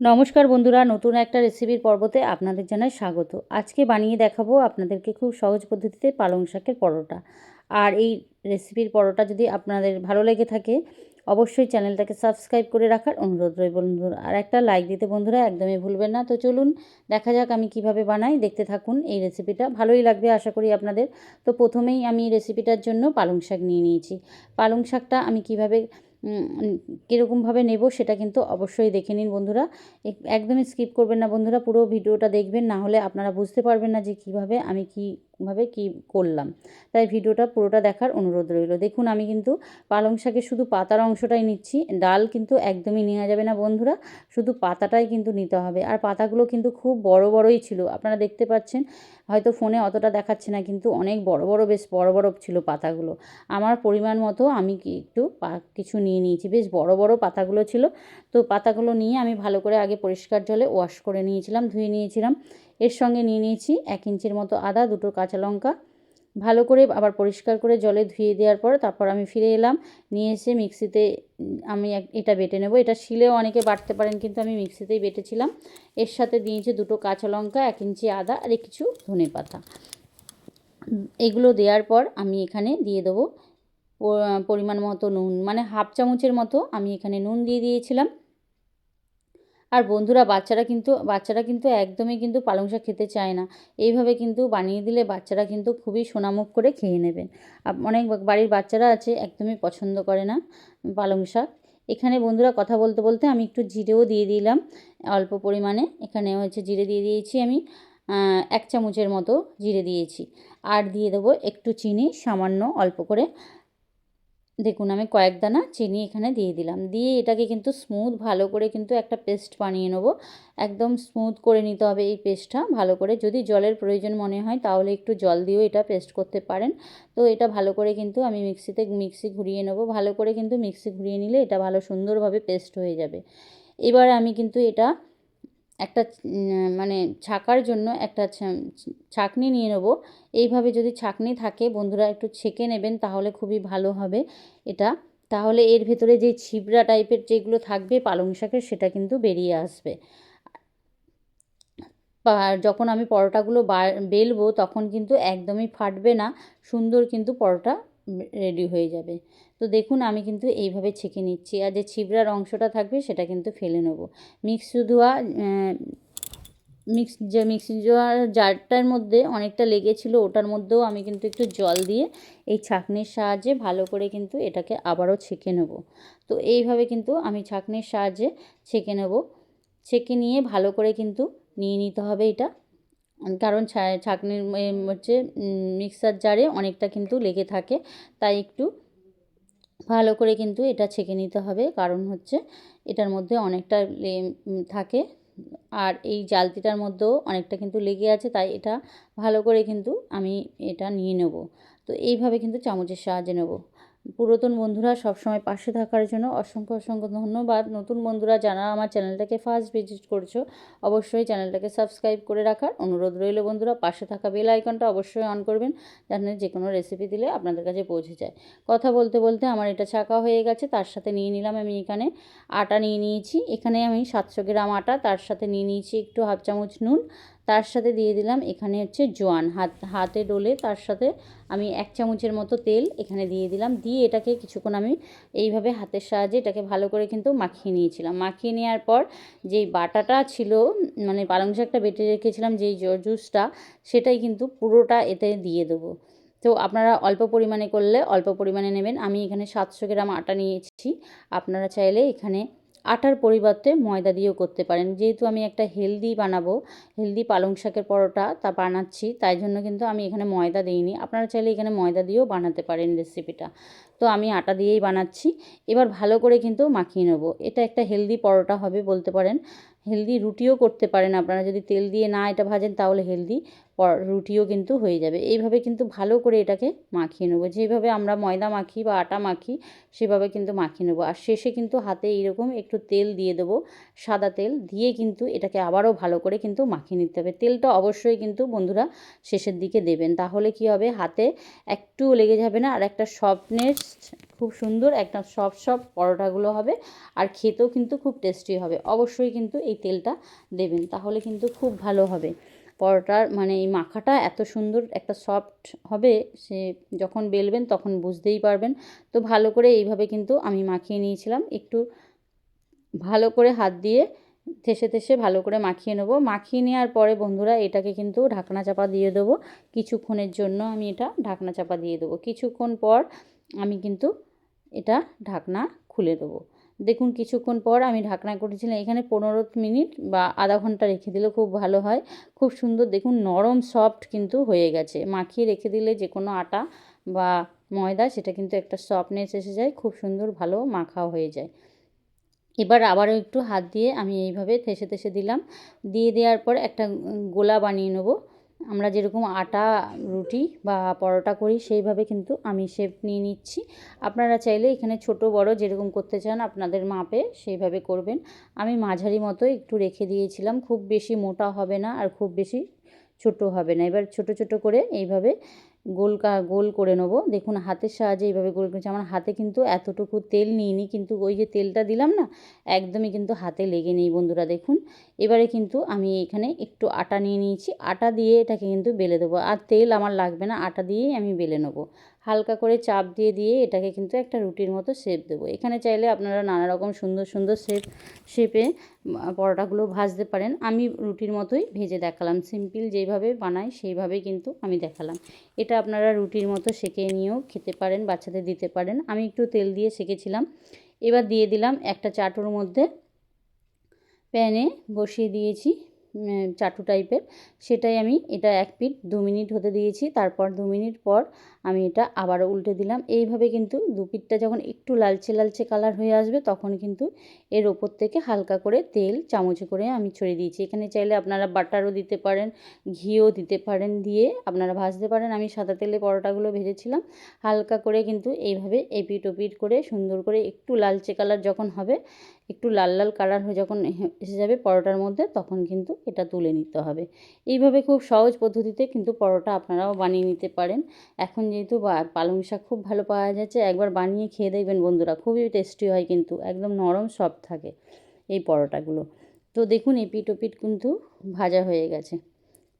নমস্কার বন্ধুরা, নতুন একটা রেসিপির পর্বতে আপনাদের জানাই স্বাগত। আজকে বানিয়ে দেখাবো আপনাদেরকে খুব সহজ পদ্ধতিতে পালং শাকের পরোটা। আর এই রেসিপির পরোটা যদি আপনাদের ভালো লেগে থাকে, অবশ্যই চ্যানেলটাকে সাবস্ক্রাইব করে রাখার অনুরোধ রই বন্ধুরা। আর একটা লাইক দিতে বন্ধুরা, একদমই ভুলবেন না। তো চলুন দেখা যাক আমি কীভাবে বানাই। দেখতে থাকুন, এই রেসিপিটা ভালোই লাগবে আশা করি আপনাদের। তো প্রথমেই আমি রেসিপিটার জন্য পালং শাক নিয়ে নিয়েছি। পালং শাকটা আমি কীভাবে কীরকমভাবে নেব সেটা কিন্তু অবশ্যই দেখে নিন বন্ধুরা। একদমই স্কিপ করবেন না বন্ধুরা, পুরো ভিডিওটা দেখবেন, না হলে আপনারা বুঝতে পারবেন না যে কীভাবে আমি কীভাবে কি করলাম। তাই ভিডিওটা পুরোটা দেখার অনুরোধ রইল। দেখুন, আমি কিন্তু পালং শাকের শুধু পাতার অংশটাই নিচ্ছি। ডাল কিন্তু একদমই নেওয়া যাবে না বন্ধুরা, শুধু পাতাটাই কিন্তু নিতে হবে। আর পাতাগুলো কিন্তু খুব বড় বড়ই ছিল। আপনারা দেখতে পাচ্ছেন, হয়তো ফোনে অতটা দেখাচ্ছে না, কিন্তু অনেক বড় বড়, বেশ বড় বড় ছিল পাতাগুলো। আমার পরিমাণ মতো আমি একটু কিছু নিয়ে নিয়েছি। বেশ বড় বড় পাতাগুলো ছিল। তো পাতাগুলো নিয়ে আমি ভালো করে আগে পরিষ্কার জলে ওয়াশ করে নিয়েছিলাম, ধুয়ে নিয়েছিলাম। এর সঙ্গে নিয়ে নিয়েছি এক ইঞ্চির মতো আদা, দুটো কাঁচা লঙ্কা। ভালো করে আবার পরিষ্কার করে জলে ধুয়ে দেওয়ার পর তারপর আমি ফিরে এলাম। নিয়ে এসে মিক্সিতে আমি এটা বেটে নেব। এটা শিলেও অনেকে বাটতে পারেন, কিন্তু আমি মিক্সিতেই বেটেছিলাম। এর সাথে দিয়েছি দুটো কাঁচা লঙ্কা, এক ইঞ্চি আদা আর কিছু ধনে পাতা। এগুলো দেওয়ার পর আমি এখানে দিয়ে দেবো পরিমাণ মতো নুন। মানে হাফ চামচের মতো আমি এখানে নুন দিয়ে দিয়েছিলাম। আর বন্ধুরা, বাচ্চারা কিন্তু বাচ্চারা কিন্তু একদমই কিন্তু পালং শাক খেতে চায় না। এইভাবে কিন্তু বানিয়ে দিলে বাচ্চারা কিন্তু খুবই সোনামুখ করে খেয়ে নেবেন। অনেক বাড়ির বাচ্চারা আছে, একদমই পছন্দ করে না পালং শাক। এখানে বন্ধুরা, কথা বলতে বলতে আমি একটু জিরেও দিয়ে দিলাম, অল্প পরিমাণে। এখানে হচ্ছে জিরে দিয়ে দিয়েছি আমি এক চামচের মতো জিরে দিয়েছি। আর দিয়ে দেবো একটু চিনি, সামান্য অল্প করে। দেখুন, আমি কয়েক দানা চিনি এখানে দিয়ে দিলাম। দিয়ে এটাকে কিন্তু স্মুথ ভালো করে কিন্তু একটা পেস্ট বানিয়ে নেব। একদম স্মুথ করে নিতে হবে এই পেস্টটা ভালো করে। যদি জলের প্রয়োজন মনে হয় তাহলে একটু জল দিয়েও এটা পেস্ট করতে পারেন। তো এটা ভালো করে কিন্তু আমি মিক্সিতে মিক্সি ঘুরিয়ে নেব। ভালো করে কিন্তু মিক্সি ঘুরিয়ে নিলে এটা ভালো সুন্দরভাবে পেস্ট হয়ে যাবে। এবার আমি কিন্তু এটা একটা মানে ছাকার জন্য একটা ছাকনি নিয়ে নেব। এইভাবে যদি ছাকনি থাকে, বন্ধুরা একটু ছেঁকে নেবেন তাহলে খুবই ভালো হবে এটা। তাহলে এর ভেতরে যে ছিবড়া টাইপের যেগুলো থাকবে পালং শাকের, সেটা কিন্তু বেরিয়ে আসবে। যখন আমি পরোটাগুলো বেলবো, তখন কিন্তু একদমই ফাটবে না। সুন্দর কিন্তু পরোটা রেডি হয়ে যাবে। তো দেখুন, আমি কিন্তু এইভাবে ছেঁকে নিচ্ছি। আর যে ছিবড়ার অংশটা থাকবে, সেটা কিন্তু ফেলে নেব। মিক্স ধোয়া মিক্স যে মিক্সি জোয়ার জারটার মধ্যে অনেকটা লেগেছিলো, ওটার মধ্যেও আমি কিন্তু একটু জল দিয়ে এই ছাঁকনির সাহায্যে ভালো করে কিন্তু এটাকে আবারও ছেঁকে নেব। তো এইভাবে কিন্তু আমি ছাঁকনির সাহায্যে ছেঁকে নেব। ছেঁকে নিয়ে ভালো করে কিন্তু নিয়ে নিতে হবে এটা। কারণ ছাঁকনির হচ্ছে মিক্সার জারে অনেকটা কিন্তু লেগে থাকে। তাই একটু ভালো করে কিন্তু এটা ছেঁকে নিতে হবে। কারণ হচ্ছে, এটার মধ্যে অনেকটা থাকে। আর এই জালতিটার মধ্যেও অনেকটা কিন্তু লেগে আছে। তাই এটা ভালো করে কিন্তু আমি এটা নিয়ে নেব। তো এইভাবে কিন্তু চামচের সাহায্যে নেব। পুরাতন বন্ধুরা সবসময় পাশে থাকার জন্য অসংখ্য অসংখ্য ধন্যবাদ। নতুন বন্ধুরা যারা আমার চ্যানেলটাকে ফার্স্ট ভিজিট করছ, অবশ্যই চ্যানেলটাকে সাবস্ক্রাইব করে রাখার অনুরোধ রইল বন্ধুরা। পাশে থাকা বেল আইকনটা অবশ্যই অন করবেন, যাতে যে কোনো রেসিপি দিলে আপনাদের কাছে পৌঁছে যায়। কথা বলতে বলতে আমার এটা ছাকা হয়ে গেছে, তার সাথে নিয়ে নিলাম আমি এখানে আটা নিয়ে নিয়েছি। এখানে আমি সাতশো গ্রাম আটা, তার সাথে নিয়ে নিয়েছি একটু হাফ চামচ নুন তার সাথে দিয়ে দিলাম এখানে হচ্ছে জোয়ান। হাত, হাতে ডোলে তার সাথে আমি এক চামচের মতো তেল এখানে দিয়ে দিলাম। দিয়ে এটাকে কিছুক্ষণ আমি এইভাবে হাতের সাহায্যে এটাকে ভালো করে কিন্তু মাখিয়ে নিয়েছিলাম। মাখিয়ে নেওয়ার পর যেই বাটাটা ছিল মানে পালং শাকটা বেটে রেখেছিলাম যেই জুসটা, সেটাই কিন্তু পুরোটা এতে দিয়ে দেবো। তো আপনারা অল্প পরিমাণে করলে অল্প পরিমাণে নেবেন। আমি এখানে সাতশো গ্রাম আটা নিয়েছি। আপনারা চাইলে এখানে আটার পরিবর্তে ময়দা দিয়েও করতে পারেন। যেহেতু আমি একটা হেলদি বানাবো হেলদি পালং শাকের পরোটা তা বানাচ্ছি, তাই জন্য কিন্তু আমি এখানে ময়দা দিইনি। আপনারা চাইলে এখানে ময়দা দিয়েও বানাতে পারেন রেসিপিটা তো আমি আটা দিয়েই বানাচ্ছি। এবার ভালো করে কিন্তু মাখিয়ে নেব। এটা একটা হেলদি পরোটা হবে বলতে পারেন। হেলদি রুটিও করতে পারেন আপনারা। যদি তেল দিয়ে না এটা ভাজেন তাহলে হেলদি রুটিও কিন্তু হয়ে যাবে। এইভাবে কিন্তু ভালো করে এটাকে মাখিয়ে নেব। যেভাবে আমরা ময়দা মাখি বা আটা মাখি, সেভাবে কিন্তু মাখিয়ে নেব। আর শেষে কিন্তু হাতে এইরকম একটু তেল দিয়ে দেবো, সাদা তেল দিয়ে কিন্তু এটাকে আবারও ভালো করে কিন্তু মাখিয়ে নিতে হবে। তেলটা অবশ্যই কিন্তু বন্ধুরা শেষের দিকে দেবেন। তাহলে কি হবে? হাতে একটু লেগে যাবে না, আর একটা স্বপ্নের খুব সুন্দর একটা সব সব পরোটাগুলো হবে, আর খেতেও কিন্তু খুব টেস্টি হবে। অবশ্যই কিন্তু এই তেলটা দেবেন, তাহলে কিন্তু খুব ভালো হবে। পরোটার মানে এই মাখাটা এত সুন্দর একটা সফট হবে, সে যখন বেলবেন তখন বুঝতেই পারবেন। তো ভালো করে এইভাবে কিন্তু আমি মাখিয়ে নিয়েছিলাম। একটু ভালো করে হাত দিয়ে থেসে থেসে ভালো করে মাখিয়ে নেব। মাখিয়ে নেওয়ার পরে বন্ধুরা এটাকে কিন্তু ঢাকনা চাপা দিয়ে দেবো। কিছুক্ষণের জন্য আমি এটা ঢাকনা চাপা দিয়ে দেবো। কিছুক্ষণ পর আমি কিন্তু এটা ঢাকনা খুলে দেবো। দেখুন, কিছুক্ষণ পর আমি ঢাকনা করেছিলাম। এখানে পনেরো মিনিট বা আধা ঘণ্টা রেখে দিলে খুব ভালো হয়। খুব সুন্দর, দেখুন, নরম, সফট কিন্তু হয়ে গেছে। মাখিয়ে রেখে দিলে যে কোনো আটা বা ময়দা, সেটা কিন্তু একটা সফটনেস এসে যায়, খুব সুন্দর, ভালো মাখা হয়ে যায়। এবার আবারও একটু হাত দিয়ে আমি এইভাবে থেসে থেসে দিলাম। দিয়ে দেওয়ার পর একটা গোলা বানিয়ে নেব। আমরা যেরকম আটা, রুটি বা পরোটা করি, সেইভাবে কিন্তু আমি শেপ নিয়ে নিচ্ছি। আপনারা চাইলে এখানে ছোট, বড় যেরকম করতে চান আপনাদের মাপে সেইভাবে করবেন। আমি মাঝারি মতো একটু রেখে দিয়েছিলাম, খুব বেশি মোটা হবে না আর খুব বেশি ছোট হবে না। এবার ছোট ছোট করে এইভাবে গোল গোল করে নেব। দেখুন, হাতের সাহায্যে এইভাবে গোল করেছি। আমার হাতে কিন্তু এতটুকু তেল নিইনি, কিন্তু ওই যে তেলটা দিলাম না, একদমই কিন্তু হাতে লেগে নেই বন্ধুরা, দেখুন। এবারে কিন্তু আমি এখানে একটু আটা নিয়ে নিয়েছি। আটা দিয়ে এটাকে কিন্তু বেলে দেবো। আর তেল আমার লাগবে না, আটা দিয়েই আমি বেলে নেব। হালকা করে চাপ দিয়ে দিয়ে এটাকে কিন্তু একটা রুটির মতো শেপ দেবো। এখানে চাইলে আপনারা নানা রকম সুন্দর সুন্দর শেপ শেপে পরোটাগুলো ভাজতে পারেন। আমি রুটির মতোই ভেজে দেখালাম। সিম্পল যেইভাবে বানাই সেইভাবেই কিন্তু আমি দেখালাম। এটা আপনারা রুটির মতো সেঁকে নিয়েও খেতে পারেন, বাচ্চাদের দিতে পারেন। আমি একটু তেল দিয়ে সেঁকেছিলাম। এবার দিয়ে দিলাম একটা চাটুর মধ্যে প্যানে বসিয়ে দিয়েছি চাটু টাইপের সেটাই আমি এটা এক পিট দু মিনিট হতে দিয়েছি। তারপর দু মিনিট পর আমি এটা আবারও উল্টে দিলাম। এইভাবে কিন্তু দু পিঠটা যখন একটু লালচে লালচে কালার হয়ে আসবে, তখন কিন্তু এর ওপর থেকে হালকা করে তেল চামচে করে আমি ছড়িয়ে দিয়েছি। এখানে চাইলে আপনারা বাটারও দিতে পারেন, ঘিও দিতে পারেন দিয়ে আপনারা ভাজতে পারেন। আমি সাদা তেলে পরোটাগুলো ভেজেছিলাম। হালকা করে কিন্তু এইভাবে এপিট ওপিট করে সুন্দর করে একটু লালচে কালার যখন হবে, একটু লাল লাল কালার হয়ে যখন এসে যাবে পরোটার মধ্যে, তখন কিন্তু এটা তুলে নিতে হবে। এইভাবে খুব সহজ পদ্ধতিতে কিন্তু পরোটা আপনারাও বানিয়ে নিতে পারেন। এখন যেহেতু পালং শাক খুব ভালো পাওয়া যাচ্ছে। একবার বানিয়ে খেয়ে দেখবেন বন্ধুরা, খুবই টেস্টি হয় কিন্তু, একদম নরম সফট থাকে এই পরোটাগুলো। তো দেখুন এপিট ওপিট কিন্তু ভাজা হয়ে গেছে।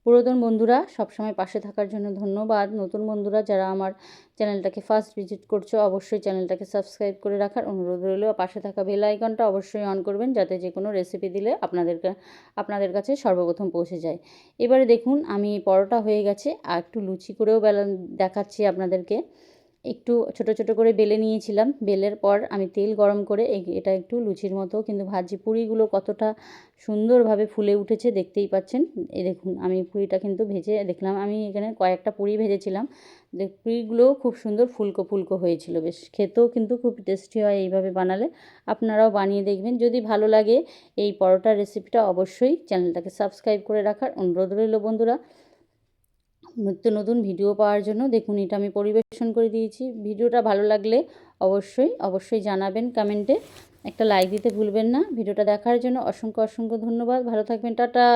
পুরাতন বন্ধুরা, সবসময় পাশে থাকার জন্য ধন্যবাদ। নতুন বন্ধুরা, যারা আমার চ্যানেলটাকে ফার্স্ট ভিজিট করছ, অবশ্যই চ্যানেলটাকে সাবস্ক্রাইব করে রাখার অনুরোধ রইল। পাশে থাকা বেল আইকনটা অবশ্যই অন করবেন, যাতে যে কোনো রেসিপি দিলে আপনাদেরকে, আপনাদের কাছে সর্বপ্রথম পৌঁছে যায়। এবারে দেখুন, আমি পরোটা হয়ে গেছে, আর একটু লুচি করেও বেলা দেখাচ্ছি আপনাদেরকে। একটু ছোট ছোট করে বেলে নিয়েছিলাম। বেলের পর আমি তেল গরম করে এটা একটু লুচির মতো, কিন্তু ভাজি পুরিগুলো কতটা সুন্দরভাবে ফুলে উঠেছে দেখতেই পাচ্ছেন। এই দেখুন, আমি পুরিটা কিন্তু ভেজে দেখলাম, আমি এখানে কয়েকটা পুরি ভেজেছিলাম। পুরিগুলোও খুব সুন্দর ফুলকো ফুলকো হয়েছিল বেশ। খেতেও কিন্তু খুব টেস্টি হয় এইভাবে বানালে। আপনারাও বানিয়ে দেখবেন। যদি ভালো লাগে এই পরোটার রেসিপিটা অবশ্যই চ্যানেলটাকে সাবস্ক্রাইব করে রাখার অনুরোধ রইল বন্ধুরা। নিত্য নতুন ভিডিও পাওয়ার জন্য দেখুন, এটা আমি পরিবেশন করে দিয়েছি। ভিডিওটা ভালো লাগলে অবশ্যই অবশ্যই জানাবেন কমেন্টে। একটা লাইক দিতে ভুলবেন না। ভিডিওটা দেখার জন্য অসংখ্য অসংখ্য ধন্যবাদ। ভালো থাকবেন, টাটা!